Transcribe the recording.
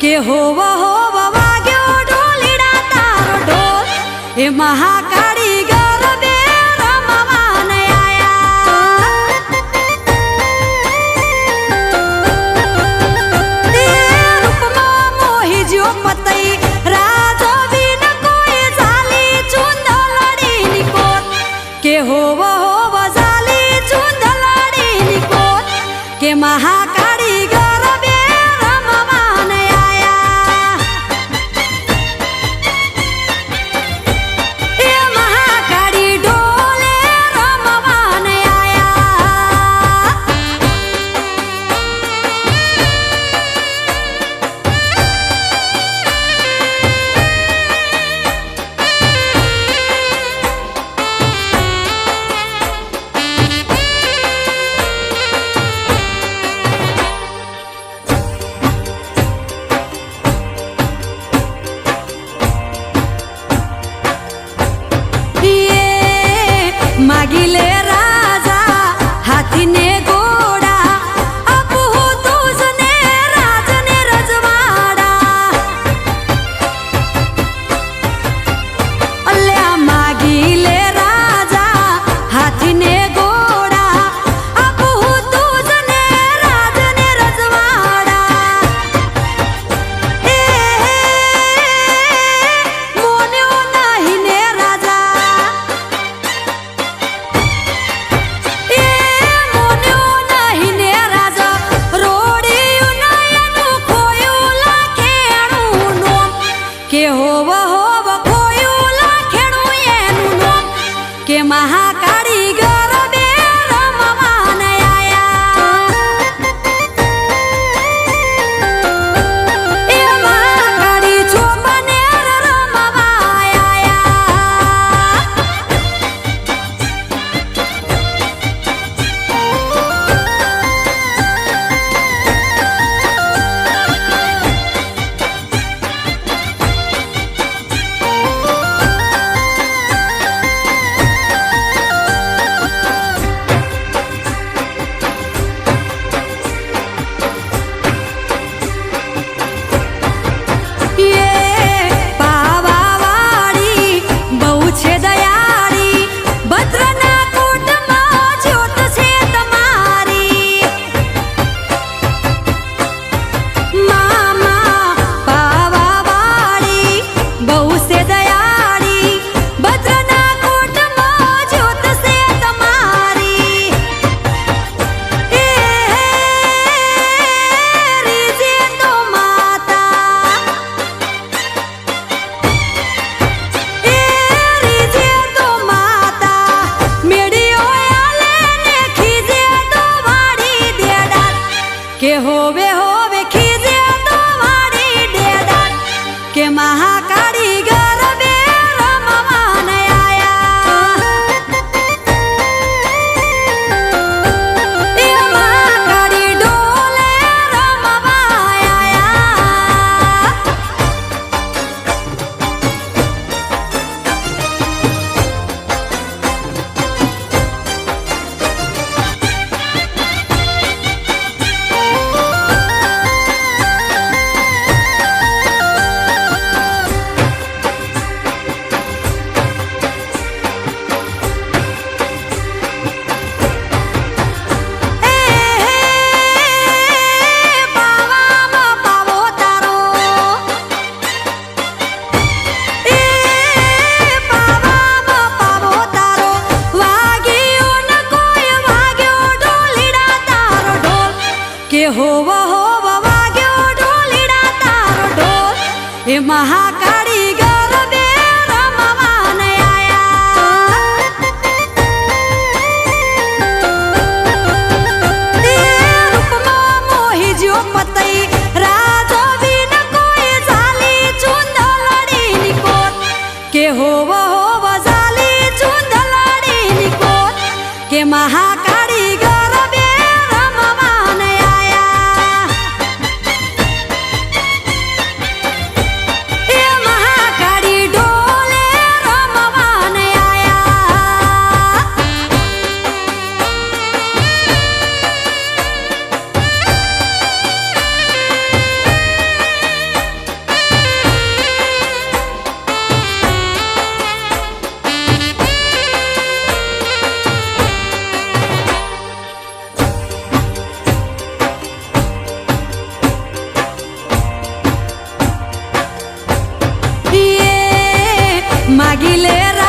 હોવ હોવા વાગ્યો ઢોલીડા તારો ઢોલ. એ મહાકાળી ગરબે રમવાને આયા. તે રૂપમાં મોહી કે કે મહાકાળી કે હોવે હોવ હોવા વાગ્યો ઢોલીડા તારો ઢોલ. એ મહાકાળી ગરબે રમવાને આયા. તે રૂપમાં મોહી મહાકાળી le